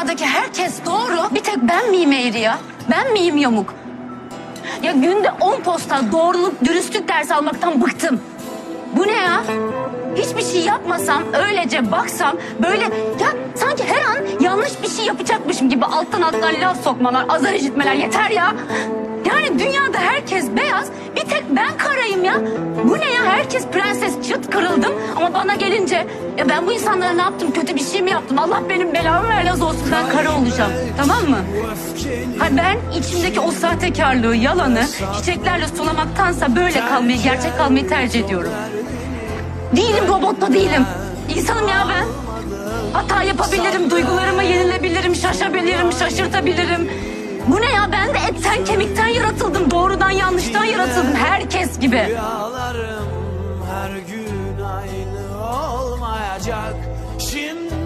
dünyadaki herkes doğru. Bir tek ben miyim eğri ya? Ben miyim yamuk? Ya günde 10 posta doğruluk, dürüstlük dersi almaktan bıktım. Bu ne ya? Hiçbir şey yapmasam, öylece baksam böyle ya sanki her an yanlış bir şey yapacakmışım gibi alttan alttan laf sokmalar, azar işitmeler yeter ya. Yani dünyada herkes beyaz, bir tek ben karayım ya. Bu ne? Herkes prenses çıt kırıldım ama bana gelince ya ben bu insanlara ne yaptım? Kötü bir şey mi yaptım? Allah benim belamı vermez olsun ben kara olacağım. Tamam mı? Ha ben içimdeki o sahtekarlığı, yalanı çiçeklerle sulamaktansa böyle kalmayı, gerçek kalmayı tercih ediyorum. Değilim robot da değilim. İnsanım ya ben. Hata yapabilirim, duygularımı yenilebilirim, şaşabilirim, şaşırtabilirim. Bu ne ya? Ben de etten kemikten yaratıldım. Doğrudan yanlıştan yaratıldım. Herkes gibi. Her gün aynı olmayacak. Şimdi.